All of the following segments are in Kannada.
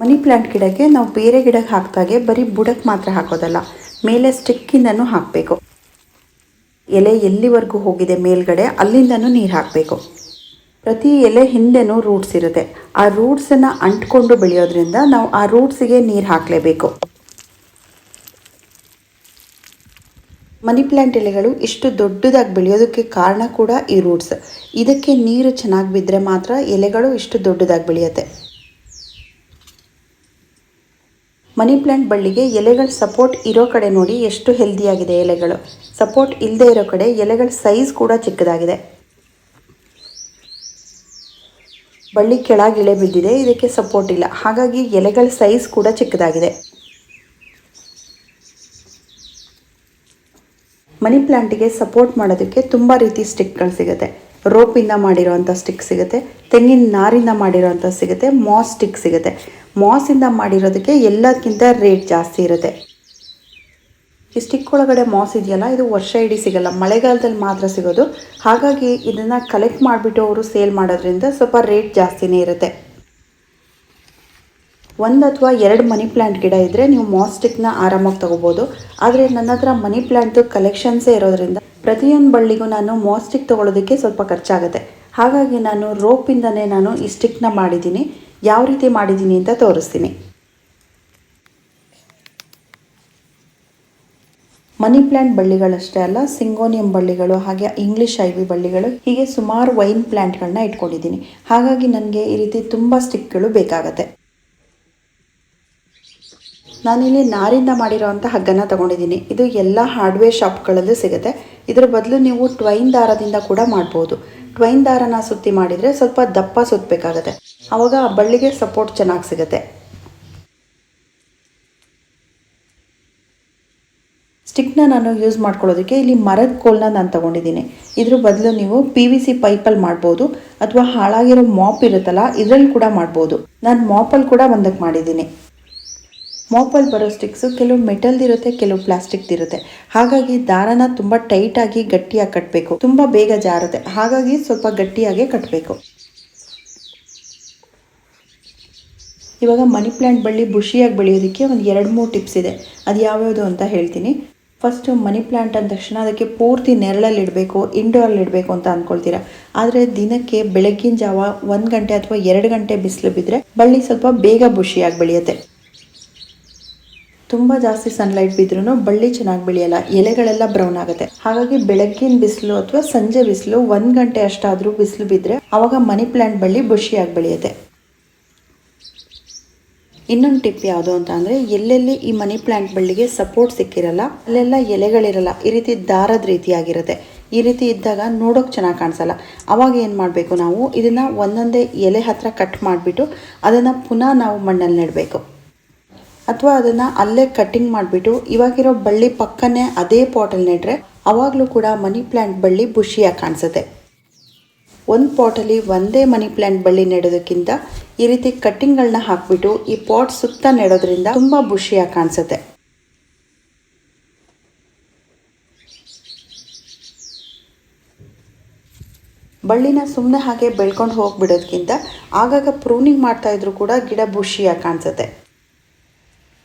ಮನಿ ಪ್ಲ್ಯಾಂಟ್ ಗಿಡಕ್ಕೆ ನಾವು ಬೇರೆ ಗಿಡಕ್ಕೆ ಹಾಕಿದಾಗೆ ಬರೀ ಬುಡಕ್ಕೆ ಮಾತ್ರ ಹಾಕೋದಲ್ಲ, ಮೇಲೆ ಸ್ಟಿಕ್ಕಿಂದನೂ ಹಾಕಬೇಕು. ಎಲೆ ಎಲ್ಲಿವರೆಗೂ ಹೋಗಿದೆ ಮೇಲ್ಗಡೆ ಅಲ್ಲಿಂದನೂ ನೀರು ಹಾಕಬೇಕು. ಪ್ರತಿ ಎಲೆ ಹಿಂದೆನೂ ರೂಟ್ಸ್ ಇರುತ್ತೆ. ಆ ರೂಟ್ಸನ್ನು ಅಂಟ್ಕೊಂಡು ಬೆಳೆಯೋದ್ರಿಂದ ನಾವು ಆ ರೂಟ್ಸಿಗೆ ನೀರು ಹಾಕಲೇಬೇಕು. ಮನಿ ಪ್ಲ್ಯಾಂಟ್ ಎಲೆಗಳು ಇಷ್ಟು ದೊಡ್ಡದಾಗಿ ಬೆಳೆಯೋದಕ್ಕೆ ಕಾರಣ ಕೂಡ ಈ ರೂಟ್ಸ್. ಇದಕ್ಕೆ ನೀರು ಚೆನ್ನಾಗಿ ಬಿದ್ದರೆ ಮಾತ್ರ ಎಲೆಗಳು ಇಷ್ಟು ದೊಡ್ಡದಾಗಿ ಬೆಳೆಯುತ್ತೆ. ಮನಿ ಪ್ಲ್ಯಾಂಟ್ ಬಳ್ಳಿಗೆ ಎಲೆಗಳ ಸಪೋರ್ಟ್ ಇರೋ ಕಡೆ ನೋಡಿ ಎಷ್ಟು ಹೆಲ್ದಿಯಾಗಿದೆ ಎಲೆಗಳು. ಸಪೋರ್ಟ್ ಇಲ್ಲದೆ ಇರೋ ಕಡೆ ಎಲೆಗಳ ಸೈಜ್ ಕೂಡ ಚಿಕ್ಕದಾಗಿದೆ. ಬಳ್ಳಿ ಕೆಳಗೆ ಇಳೆ ಬಿದ್ದಿದೆ, ಇದಕ್ಕೆ ಸಪೋರ್ಟ್ ಇಲ್ಲ. ಹಾಗಾಗಿ ಎಲೆಗಳ ಸೈಜ್ ಕೂಡ ಚಿಕ್ಕದಾಗಿದೆ. ಮನಿ ಪ್ಲ್ಯಾಂಟಿಗೆ ಸಪೋರ್ಟ್ ಮಾಡೋದಕ್ಕೆ ತುಂಬ ರೀತಿ ಸ್ಟಿಕ್ಗಳು ಸಿಗುತ್ತೆ. ರೋಪಿಂದ ಮಾಡಿರೋವಂಥ ಸ್ಟಿಕ್ ಸಿಗುತ್ತೆ, ತೆಂಗಿನ ನಾರಿಂದ ಮಾಡಿರೋವಂಥ ಸಿಗುತ್ತೆ, ಮಾಸ್ ಸ್ಟಿಕ್ ಸಿಗುತ್ತೆ. ಮಾಸಿಂದ ಮಾಡಿರೋದಕ್ಕೆ ಎಲ್ಲದಕ್ಕಿಂತ ರೇಟ್ ಜಾಸ್ತಿ ಇರುತ್ತೆ. ಈ ಸ್ಟಿಕ್ ಒಳಗಡೆ ಮಾಸ್ ಇದೆಯಲ್ಲ, ಇದು ವರ್ಷ ಇಡೀ ಸಿಗಲ್ಲ, ಮಳೆಗಾಲದಲ್ಲಿ ಮಾತ್ರ ಸಿಗೋದು. ಹಾಗಾಗಿ ಇದನ್ನು ಕಲೆಕ್ಟ್ ಮಾಡಿಬಿಟ್ಟು ಅವರು ಸೇಲ್ ಮಾಡೋದ್ರಿಂದ ಸ್ವಲ್ಪ ರೇಟ್ ಜಾಸ್ತಿನೇ ಇರುತ್ತೆ. ಒಂದು ಅಥವಾ ಎರಡು ಮನಿ ಪ್ಲ್ಯಾಂಟ್ ಗಿಡ ಇದ್ದರೆ ನೀವು ಮಾಸ್ಟಿಕ್ನ ಆರಾಮಾಗಿ ತೊಗೋಬೋದು. ಆದರೆ ನನ್ನ ಹತ್ರ ಮನಿ ಪ್ಲ್ಯಾಂಟ್ದು ಕಲೆಕ್ಷನ್ಸೇ ಇರೋದ್ರಿಂದ ಪ್ರತಿಯೊಂದು ಬಳ್ಳಿಗೂ ನಾನು ಮಾಸ್ಟಿಕ್ ತೊಗೊಳೋದಕ್ಕೆ ಸ್ವಲ್ಪ ಖರ್ಚಾಗುತ್ತೆ. ಹಾಗಾಗಿ ನಾನು ರೋಪಿಂದನೇ ನಾನು ಈ ಸ್ಟಿಕ್ನ ಮಾಡಿದ್ದೀನಿ. ಯಾವ ರೀತಿ ಮಾಡಿದ್ದೀನಿ ಅಂತ ತೋರಿಸ್ತೀನಿ. ಮನಿ ಪ್ಲ್ಯಾಂಟ್ ಬಳ್ಳಿಗಳಷ್ಟೇ ಅಲ್ಲ, ಸಿಂಗೋನಿಯಂ ಬಳ್ಳಿಗಳು ಹಾಗೆ ಇಂಗ್ಲಿಷ್ ಐವಿ ಬಳ್ಳಿಗಳು ಹೀಗೆ ಸುಮಾರು ವೈನ್ ಪ್ಲ್ಯಾಂಟ್ಗಳನ್ನ ಇಟ್ಕೊಂಡಿದ್ದೀನಿ. ಹಾಗಾಗಿ ನನಗೆ ಈ ರೀತಿ ತುಂಬ ಸ್ಟಿಕ್ಗಳು ಬೇಕಾಗತ್ತೆ. ನಾನಿಲ್ಲಿ ನಾರಿಂದ ಮಾಡಿರೋವಂಥ ಹಗ್ಗನ ತಗೊಂಡಿದ್ದೀನಿ. ಇದು ಎಲ್ಲ ಹಾರ್ಡ್ವೇರ್ ಶಾಪ್ಗಳಲ್ಲೂ ಸಿಗುತ್ತೆ. ಇದರ ಬದಲು ನೀವು ಟ್ವೈನ್ ದಾರದಿಂದ ಕೂಡ ಮಾಡ್ಬೋದು. ಟ್ವೈನ್ ದಾರನ ಸುತ್ತಿ ಮಾಡಿದರೆ ಸ್ವಲ್ಪ ದಪ್ಪ ಸುತ್ತಬೇಕಾಗತ್ತೆ ಆವಾಗ ಆ ಬಳ್ಳಿಗೆ ಸಪೋರ್ಟ್ ಚೆನ್ನಾಗಿ ಸಿಗುತ್ತೆ. ಸ್ಟಿಕ್ನ ನಾನು ಯೂಸ್ ಮಾಡ್ಕೊಳ್ಳೋದಕ್ಕೆ ಇಲ್ಲಿ ಮರದ ಕೋಲ್ನ ನಾನು ತಗೊಂಡಿದ್ದೀನಿ. ಇದ್ರ ಬದಲು ನೀವು ಪಿ ವಿ ಸಿ ಪೈಪಲ್ಲಿ ಮಾಡ್ಬೋದು. ಅಥವಾ ಹಾಳಾಗಿರೋ ಮಾಪ್ ಇರುತ್ತಲ್ಲ, ಇದರಲ್ಲಿ ಕೂಡ ಮಾಡ್ಬೋದು. ನಾನು ಮಾಪಲ್ಲಿ ಕೂಡ ಒಂದಕ್ಕೆ ಮಾಡಿದ್ದೀನಿ. ಮಾಪಲ್ಲಿ ಬರೋ ಸ್ಟಿಕ್ಸು, ಕೆಲವು ಮೆಟಲ್ದಿರುತ್ತೆ ಕೆಲವು ಪ್ಲಾಸ್ಟಿಕ್ದಿರುತ್ತೆ ಹಾಗಾಗಿ ದಾರನ ತುಂಬ ಟೈಟಾಗಿ ಗಟ್ಟಿಯಾಗಿ ಕಟ್ಟಬೇಕು ತುಂಬ ಬೇಗ ಜಾರುತ್ತೆ. ಹಾಗಾಗಿ ಸ್ವಲ್ಪ ಗಟ್ಟಿಯಾಗಿ ಕಟ್ಟಬೇಕು ಇವಾಗ ಮನಿ ಪ್ಲ್ಯಾಂಟ್ ಬಳ್ಳಿ ಬುಷಿಯಾಗಿ ಬೆಳೆಯೋದಕ್ಕೆ ಒಂದು ಎರಡು ಮೂರು ಟಿಪ್ಸ್ ಇದೆ. ಅದು ಯಾವ್ಯಾವುದು ಅಂತ ಹೇಳ್ತೀನಿ. ಫಸ್ಟು ಮನಿ ಪ್ಲ್ಯಾಂಟ್ ಅಂದ ತಕ್ಷಣ ಅದಕ್ಕೆ ಪೂರ್ತಿ ನೆರಳಲ್ಲಿ ಇಡಬೇಕು ಇಂಡೋರಲ್ಲಿ ಇಡಬೇಕು ಅಂತ ಅಂದ್ಕೊಳ್ತೀರಾ ಆದರೆ ದಿನಕ್ಕೆ ಬೆಳಗ್ಗಿನ ಜಾವ ಒಂದು ಗಂಟೆ ಅಥವಾ ಎರಡು ಗಂಟೆ ಬಿಸಿಲು ಬಿದ್ದರೆ ಬಳ್ಳಿ ಸ್ವಲ್ಪ ಬೇಗ ಬುಷಿಯಾಗಿ ಬೆಳೆಯುತ್ತೆ. ತುಂಬ ಜಾಸ್ತಿ ಸನ್ಲೈಟ್ ಬಿದ್ರೂ ಬಳ್ಳಿ ಚೆನ್ನಾಗಿ ಬೆಳೆಯಲ್ಲ, ಎಲೆಗಳೆಲ್ಲ ಬ್ರೌನ್ ಆಗುತ್ತೆ. ಹಾಗಾಗಿ ಬೆಳಗ್ಗಿನ ಬಿಸಿಲು ಅಥವಾ ಸಂಜೆ ಬಿಸಿಲು ಒಂದು ಗಂಟೆ ಅಷ್ಟಾದರೂ ಬಿಸಿಲು ಬಿದ್ದರೆ ಅವಾಗ ಮನಿ ಪ್ಲಾಂಟ್ ಬಳ್ಳಿ ಬುಷಿಯಾಗಿ ಬೆಳೆಯುತ್ತೆ. ಇನ್ನೊಂದು ಟಿಪ್ ಯಾವುದು ಅಂತ ಅಂದರೆ, ಎಲ್ಲೆಲ್ಲಿ ಈ ಮನಿ ಪ್ಲಾಂಟ್ ಬಳ್ಳಿಗೆ ಸಪೋರ್ಟ್ ಸಿಕ್ಕಿರಲ್ಲ, ಅಲ್ಲೆಲ್ಲ ಎಲೆಗಳಿರಲ್ಲ, ಈ ರೀತಿ ದಾರದ ರೀತಿಯಾಗಿರುತ್ತೆ. ಈ ರೀತಿ ಇದ್ದಾಗ ನೋಡೋಕೆ ಚೆನ್ನಾಗಿ ಕಾಣಿಸಲ್ಲ. ಅವಾಗ ಏನು ಮಾಡಬೇಕು ನಾವು? ಇದನ್ನು ಒಂದೊಂದೇ ಎಲೆ ಹತ್ರ ಕಟ್ ಮಾಡಿಬಿಟ್ಟು ಅದನ್ನು ಪುನಃ ನಾವು ಮಣ್ಣಲ್ಲಿ ನೆಡಬೇಕು. ಅಥವಾ ಅದನ್ನು ಅಲ್ಲೇ ಕಟ್ಟಿಂಗ್ ಮಾಡಿಬಿಟ್ಟು ಇವಾಗಿರೋ ಬಳ್ಳಿ ಪಕ್ಕನೇ ಅದೇ ಪಾಟಲ್ಲಿ ನೆಟ್ರೆ ಅವಾಗಲೂ ಕೂಡ ಮನಿ ಪ್ಲ್ಯಾಂಟ್ ಬಳ್ಳಿ ಬುಷಿಯಾಗಿ ಕಾಣಿಸುತ್ತೆ. ಒಂದು ಪಾಟಲ್ಲಿ ಒಂದೇ ಮನಿ ಪ್ಲ್ಯಾಂಟ್ ಬಳ್ಳಿ ನೆಡೋದಕ್ಕಿಂತ ಈ ರೀತಿ ಕಟ್ಟಿಂಗ್ಗಳನ್ನ ಹಾಕಿಬಿಟ್ಟು ಈ ಪಾಟ್ ಸುತ್ತ ನೆಡೋದ್ರಿಂದ ತುಂಬ ಬುಷಿಯಾಗಿ ಕಾಣಿಸುತ್ತೆ. ಬಳ್ಳಿನ ಸುಮ್ಮನೆ ಹಾಗೆ ಬೆಳ್ಕೊಂಡು ಹೋಗ್ಬಿಡೋದಕ್ಕಿಂತ ಆಗಾಗ ಪ್ರೂನಿಂಗ್ ಮಾಡ್ತಾ ಇದ್ರು ಕೂಡ ಗಿಡ ಬುಷಿಯಾಗಿ ಕಾಣಿಸುತ್ತೆ.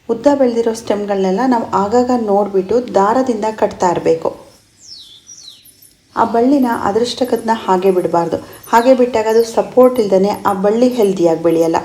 ಉದ್ದ ಬೆಳೆದಿರೋ ಸ್ಟೆಮ್ಗಳನ್ನೆಲ್ಲ ನಾವು ಆಗಾಗ ನೋಡಿಬಿಟ್ಟು ದಾರದಿಂದ ಕಟ್ತಾ ಇರಬೇಕು. ಆ ಬಳ್ಳಿನ ಅದೃಷ್ಟಕದನ್ನ ಹಾಗೆ ಬಿಡಬಾರ್ದು. ಹಾಗೆ ಬಿಟ್ಟಾಗ ಅದು ಸಪೋರ್ಟ್ ಇಲ್ದೇ ಆ ಬಳ್ಳಿ ಹೆಲ್ದಿಯಾಗಿ ಬೆಳೆಯಲ್ಲ.